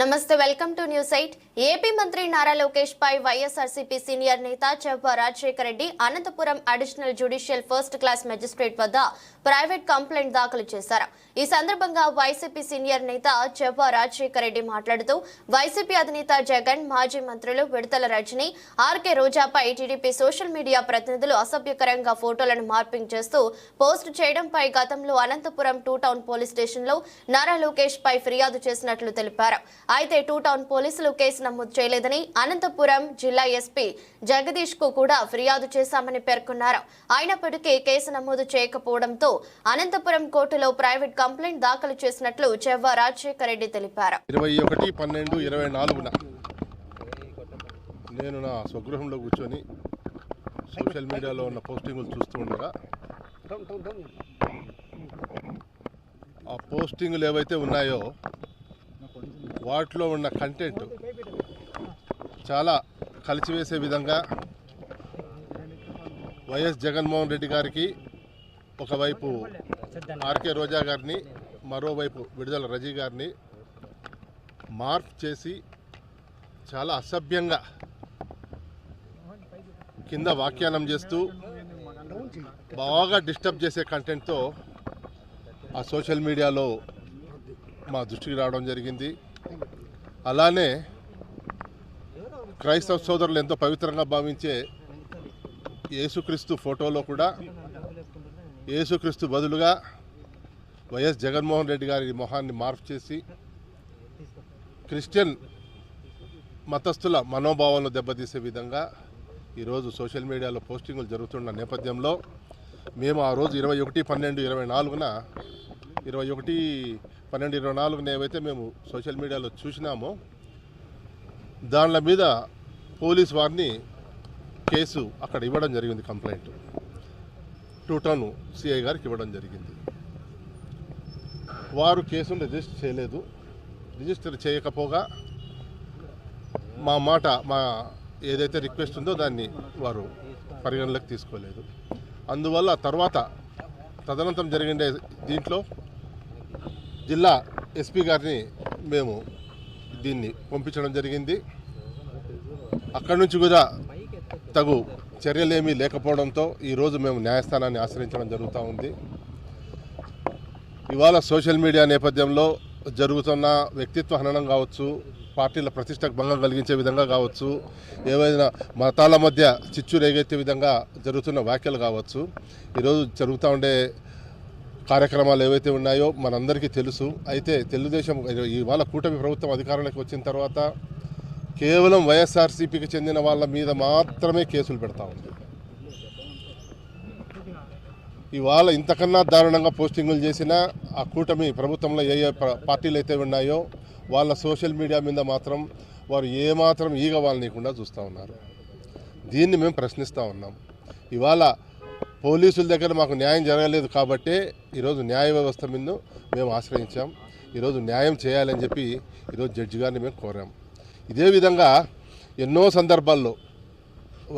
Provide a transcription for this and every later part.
నమస్తే welcome to news eight. AP మంత్రి నారా లోకేష్ పై వైఎస్ఆర్సీపీ సీనియర్ నేత Chevva Rajasekhara Reddy Anantapuram additional judicial first class magistrate వద్ద ప్రైవేట్ కంప్లైంట్ దాఖలు చేశారు. ఈ సందర్భంగా వైసీపీ సీనియర్ నేత చెవ్వ రాజశేఖర రెడ్డి మాట్లాడుతూ వైసీపీ అధినేత జగన్ మాజీ మంత్రులు విడతల రజని ఆర్కే రోజాపై టీడీపీ సోషల్ మీడియా ప్రతినిధులు అసభ్యకరంగా ఫోటోలను మార్పింగ్ చేస్తూ పోస్ట్ చేయడంపై గతంలో అనంతపురం టూ టౌన్ పోలీస్ స్టేషన్లో నారా లోకేష్ పై ఫిర్యాదు చేసినట్లు తెలిపారు. అయితే టూ టౌన్ పోలీసులు కేసు నమోదు చేయలేదని అనంతపురం జిల్లా ఎస్పీ జగదీష్కు కూడా ఫిర్యాదు చేశామని పేర్కొన్నారు. అయినప్పటికీ కేసు నమోదు చేయకపోవడంతో అనంతపురం కోర్టులో ప్రైవేట్ కంప్లైంట్ దాఖలు చేసినట్లు చెవ్వ రాజశేఖర రెడ్డి తెలిపారు. ఇరవై ఒకటి పన్నెండు ఇరవై నాలుగున నేను నా స్వగృహంలో కూర్చొని సోషల్ మీడియాలో ఉన్న పోస్టింగులు చూస్తూ ఉండగా ఆ పోస్టింగులు ఏవైతే ఉన్నాయో వాటిలో ఉన్న కంటెంట్ చాలా కలిసివేసే విధంగా వైఎస్ జగన్మోహన్ రెడ్డి గారికి ఒకవైపు ఆర్కే రోజా గారిని మరోవైపు విడుదల రజీ గారిని మార్ఫ్ చేసి చాలా అసభ్యంగా కింద వ్యాఖ్యానం చేస్తూ బాగా డిస్టర్బ్ చేసే కంటెంట్తో ఆ సోషల్ మీడియాలో మా దృష్టికి రావడం జరిగింది. అలానే క్రైస్తవ సోదరులు ఎంతో పవిత్రంగా భావించే యేసుక్రీస్తు ఫోటోలో కూడా యేసుక్రీస్తు బదులుగా వైఎస్ జగన్మోహన్ రెడ్డి గారి మొహాన్ని మార్పు చేసి క్రిస్టియన్ మతస్థుల మనోభావాలను దెబ్బతీసే విధంగా ఈరోజు సోషల్ మీడియాలో పోస్టింగులు జరుగుతున్న నేపథ్యంలో మేము ఆ రోజు ఇరవై ఒకటి పన్నెండు ఇరవై నాలుగున ఇరవై ఒకటి పన్నెండు ఇరవై నాలుగున ఏవైతే మేము సోషల్ మీడియాలో చూసినామో దానిల మీద పోలీస్ వారిని కేసు అక్కడ ఇవ్వడం జరిగింది కంప్లైంట్. టూ టౌన్ సిఐ గారికి ఇవ్వడం జరిగింది. వారు కేసును రిజిస్టర్ చేయలేదు. రిజిస్టర్ చేయకపోగా మా మాట మా ఏదైతే రిక్వెస్ట్ ఉందో దాన్ని వారు పరిగణలోకి తీసుకోలేదు. అందువల్ల తర్వాత తదనంతరం జరిగిన దీంట్లో జిల్లా ఎస్పీ గారిని మేము దీన్ని పంపించడం జరిగింది. అక్కడి నుంచి కూడా తగు చర్యలేమీ లేకపోవడంతో ఈరోజు మేము న్యాయస్థానాన్ని ఆశ్రయించడం జరుగుతూ ఉంది. ఇవాళ సోషల్ మీడియా నేపథ్యంలో జరుగుతున్న వ్యక్తిత్వ హననం కావచ్చు పార్టీల ప్రతిష్టకు భంగం కలిగించే విధంగా కావచ్చు ఏవైనా మతాల మధ్య చిచ్చు రేగెత్తే విధంగా జరుగుతున్న వ్యాఖ్యలు కావచ్చు ఈరోజు జరుగుతూ ఉండే కార్యక్రమాలు ఏవైతే ఉన్నాయో మనందరికీ తెలుసు. అయితే తెలుగుదేశం ఇవాళ కూటమి ప్రభుత్వం అధికారంలోకి వచ్చిన తర్వాత కేవలం వైఎస్ఆర్సీపీకి చెందిన వాళ్ళ మీద మాత్రమే కేసులు పెడతా ఉంది. ఇవాళ ఇంతకన్నా దారుణంగా పోస్టింగులు చేసిన ఆ కూటమి ప్రభుత్వంలో ఏ ఏ పార్టీలు అయితే ఉన్నాయో వాళ్ళ సోషల్ మీడియా మీద మాత్రం వారు ఏమాత్రం ఈగ వాళ్ళనీయకుండా చూస్తూ ఉన్నారు. దీన్ని మేము ప్రశ్నిస్తూ ఉన్నాం. ఇవాళ పోలీసుల దగ్గర మాకు న్యాయం జరగలేదు కాబట్టే ఈరోజు న్యాయ వ్యవస్థ మీద మేము ఆశ్రయించాం. ఈరోజు న్యాయం చేయాలని చెప్పి ఈరోజు జడ్జి గారిని మేము కోరాం. ఇదే విధంగా ఎన్నో సందర్భాల్లో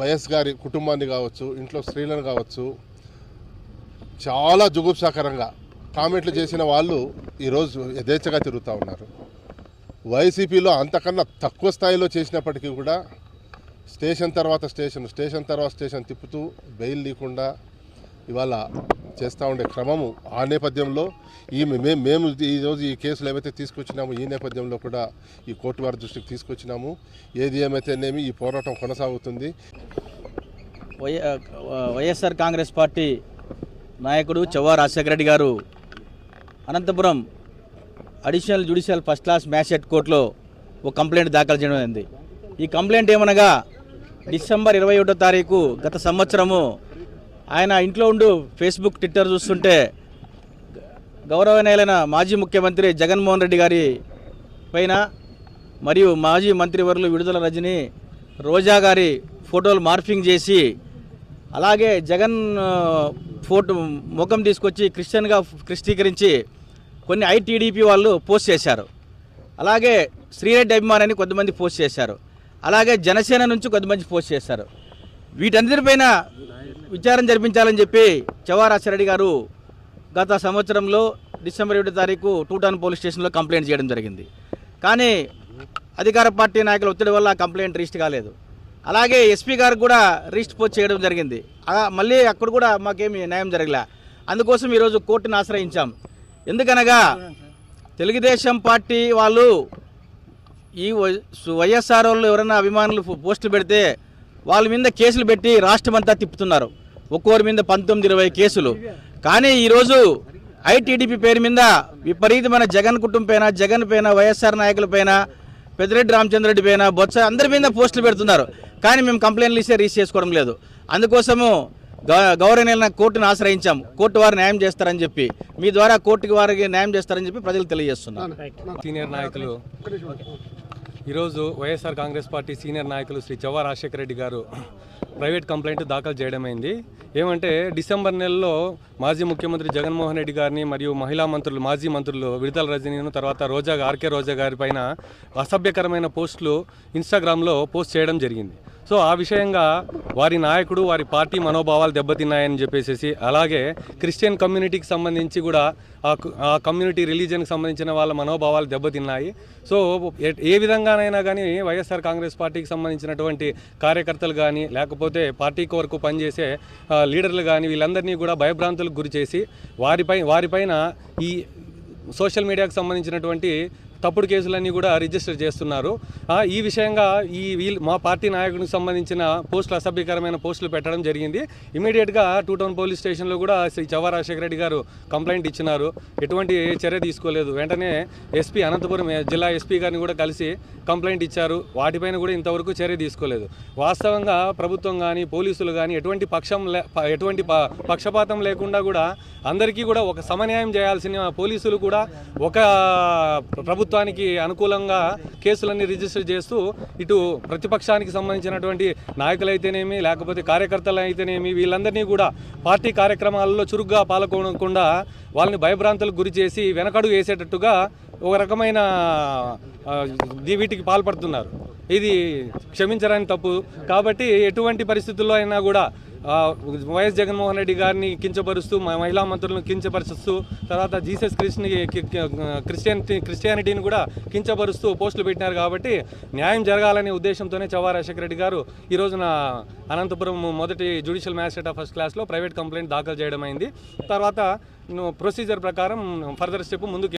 వైఎస్ గారి కుటుంబాన్ని కావచ్చు ఇంట్లో స్త్రీలను కావచ్చు చాలా జుగుప్సాకరంగా కామెంట్లు చేసిన వాళ్ళు ఈరోజు యథేచ్ఛగా తిరుగుతూ ఉన్నారు. వైసీపీలో అంతకన్నా తక్కువ స్థాయిలో చేసినప్పటికీ కూడా స్టేషన్ తర్వాత స్టేషన్ స్టేషన్ తర్వాత స్టేషన్ తిప్పుతూ బెయిల్ లేకుండా ఇవాళ చేస్తూ ఉండే క్రమము ఆ నేపథ్యంలో ఈ మేము మేము ఈరోజు ఈ కేసులు ఏవైతే తీసుకొచ్చినామో ఈ నేపథ్యంలో కూడా ఈ కోర్టు వారి దృష్టికి తీసుకొచ్చినాము. ఏది ఏమైతేనేమి ఈ పోరాటం కొనసాగుతుంది. వైఎస్ఆర్ కాంగ్రెస్ పార్టీ నాయకుడు చెవ్వా రాజశేఖర రెడ్డి గారు Anantapuram additional judicial first class magistrate కోర్టులో ఒక కంప్లైంట్ దాఖలు చేయడం ఈ కంప్లైంట్ ఏమనగా డిసెంబర్ ఇరవై ఒకటో తారీఖు గత సంవత్సరము ఆయన ఇంట్లో ఉండు ఫేస్బుక్ ట్విట్టర్ చూస్తుంటే గౌరవనీయులైన మాజీ ముఖ్యమంత్రి జగన్మోహన్ రెడ్డి గారి పైన మరియు మాజీ మంత్రివర్యులు విడుదల రజని రోజా గారి ఫోటోలు మార్ఫింగ్ చేసి అలాగే జగన్ ఫోటో ముఖం తీసుకొచ్చి క్రిస్టియన్గా క్రిస్టీకరించి కొన్ని ఐటీడీపీ వాళ్ళు పోస్ట్ చేశారు. అలాగే శ్రీరెడ్డి అభిమానాన్ని కొంతమంది పోస్ట్ చేశారు. అలాగే జనసేన నుంచి కొంతమంది పోస్ట్ చేశారు. వీటన్నిటిపైన విచారణ జరిపించాలని చెప్పి చెవారాశ్వరెడ్డి గారు గత సంవత్సరంలో డిసెంబర్ ఏడు తారీఖు టూటాన్ పోలీస్ స్టేషన్లో కంప్లైంట్ చేయడం జరిగింది. కానీ అధికార పార్టీ నాయకుల ఒత్తిడి వల్ల కంప్లైంట్ రిజిస్టర్ కాలేదు. అలాగే ఎస్పీ గారు కూడా రిజిస్టర్ పోస్ట్ చేయడం జరిగింది. అలా మళ్ళీ అక్కడ కూడా మాకేమీ న్యాయం జరగలే. అందుకోసం ఈరోజు కోర్టును ఆశ్రయించాం. ఎందుకనగా తెలుగుదేశం పార్టీ వాళ్ళు ఈ వై- వైఎస్ఆర్ వాళ్ళు ఎవరైనా అభిమానులు పోస్టులు పెడితే వాళ్ళ మీద కేసులు పెట్టి రాష్ట్రం అంతా తిప్పుతున్నారు. ఒక్కోరి మీద పంతొమ్మిది ఇరవై కేసులు. కానీ ఈరోజు ఐటీడీపీ పేరు మీద విపరీతమైన జగన్ కుటుంబం పైన జగన్ పైన వైఎస్ఆర్ నాయకుల పైన పెద్దిరెడ్డి రామచంద్రరెడ్డి పైన బొత్స అందరి మీద పోస్టులు పెడుతున్నారు. కానీ మేము కంప్లైంట్లు ఇస్తే రీచ్ చేసుకోవడం లేదు. అందుకోసము గ- గౌరవనీయులైన కోర్టును ఆశ్రయించాం. కోర్టు వారు న్యాయం చేస్తారని చెప్పి. మీ ద్వారా కోర్టుకి వారికి న్యాయం చేస్తారని చెప్పి ప్రజలు తెలియజేస్తున్నారు సీనియర్ నాయకులు. ఈరోజు వైఎస్ఆర్ కాంగ్రెస్ పార్టీ సీనియర్ నాయకులు శ్రీ చవ్వ రాజశేఖర రెడ్డి గారు ప్రైవేట్ కంప్లైంట్ దాఖలు చేయడమైంది. ఏమంటే డిసెంబర్ నెలలో మాజీ ముఖ్యమంత్రి జగన్మోహన్ రెడ్డి గారిని మరియు మహిళా మంత్రులు మాజీ మంత్రులు విడుదల రజనీను తర్వాత రోజా ఆర్కే రోజా గారి పైన అసభ్యకరమైన పోస్టులు ఇన్స్టాగ్రామ్లో పోస్ట్ చేయడం జరిగింది. సో ఆ విషయంగా వారి నాయకుడు వారి పార్టీ మనోభావాలు దెబ్బతిన్నాయని చెప్పేసి అలాగే క్రిస్టియన్ కమ్యూనిటీకి సంబంధించి కూడా ఆ కమ్యూనిటీ రిలీజియన్కి సంబంధించిన వాళ్ళ మనోభావాలు దెబ్బతిన్నాయి. సో ఏ- విధంగానైనా కానీ వైఎస్ఆర్ కాంగ్రెస్ పార్టీకి సంబంధించినటువంటి కార్యకర్తలు కానీ లేకపోతే పార్టీ వరకు పనిచేసే లీడర్లు కానీ వీళ్ళందరినీ కూడా భయభ్రాంతులకు గురిచేసి వారిపై వారిపైన ఈ సోషల్ మీడియాకు సంబంధించినటువంటి తప్పుడు కేసులన్నీ కూడా రిజిస్టర్ చేస్తున్నారు. ఈ విషయంగా ఈ వీళ్ళు మా పార్టీ నాయకునికి సంబంధించిన పోస్టులు అసభ్యకరమైన పోస్టులు పెట్టడం జరిగింది. ఇమీడియట్గా టూ టౌన్ పోలీస్ స్టేషన్లో కూడా శ్రీ చవ్వ రాజశేఖర రెడ్డి గారు కంప్లైంట్ ఇచ్చినారు. ఎటువంటి చర్య తీసుకోలేదు. వెంటనే ఎస్పీ అనంతపురం జిల్లా ఎస్పీ గారిని కూడా కలిసి కంప్లైంట్ ఇచ్చారు. వాటిపైన కూడా ఇంతవరకు చర్య తీసుకోలేదు. వాస్తవంగా ప్రభుత్వం కానీ పోలీసులు కానీ ఎటువంటి పక్షం లే ఎటువంటి ప- పక్షపాతం లేకుండా కూడా అందరికీ కూడా ఒక సమన్యాయం చేయాల్సిన పోలీసులు కూడా ఒక ప్రభుత్వం ప్రభుత్వానికి అనుకూలంగా కేసులన్నీ రిజిస్టర్ చేస్తూ ఇటు ప్రతిపక్షానికి సంబంధించినటువంటి నాయకులైతేనేమి లేకపోతే కార్యకర్తలు అయితేనేమి వీళ్ళందరినీ కూడా పార్టీ కార్యక్రమాలలో చురుగ్గా పాల్గొనకుండా వాళ్ళని భయభ్రాంతులకు గురి చేసి వెనకడుగు వేసేటట్టుగా ఒక రకమైన వీటికి పాల్పడుతున్నారు. ఇది క్షమించరాని తప్పు. కాబట్టి ఎటువంటి పరిస్థితుల్లో అయినా కూడా వైఎస్ జగన్మోహన్ రెడ్డి గారిని కించపరుస్తూ మహిళా మంత్రులను కించపరుస్తూ తర్వాత జీసస్ క్రిస్ని క్రిస్టియన్ క్రిస్టియానిటీని కూడా కించపరుస్తూ పోస్టులు పెట్టినారు కాబట్టి న్యాయం జరగాలనే ఉద్దేశంతోనే చవ్వా రాజశేఖర రెడ్డి గారు ఈ రోజున అనంతపురం మొదటి జ్యుడిషియల్ మ్యాజిస్ట్రేట్ ఆఫ్ ఫస్ట్ క్లాస్లో ప్రైవేట్ కంప్లైంట్ దాఖలు చేయడం అయింది. తర్వాత ప్రొసీజర్ ప్రకారం ఫర్దర్ స్టెప్ ముందుకు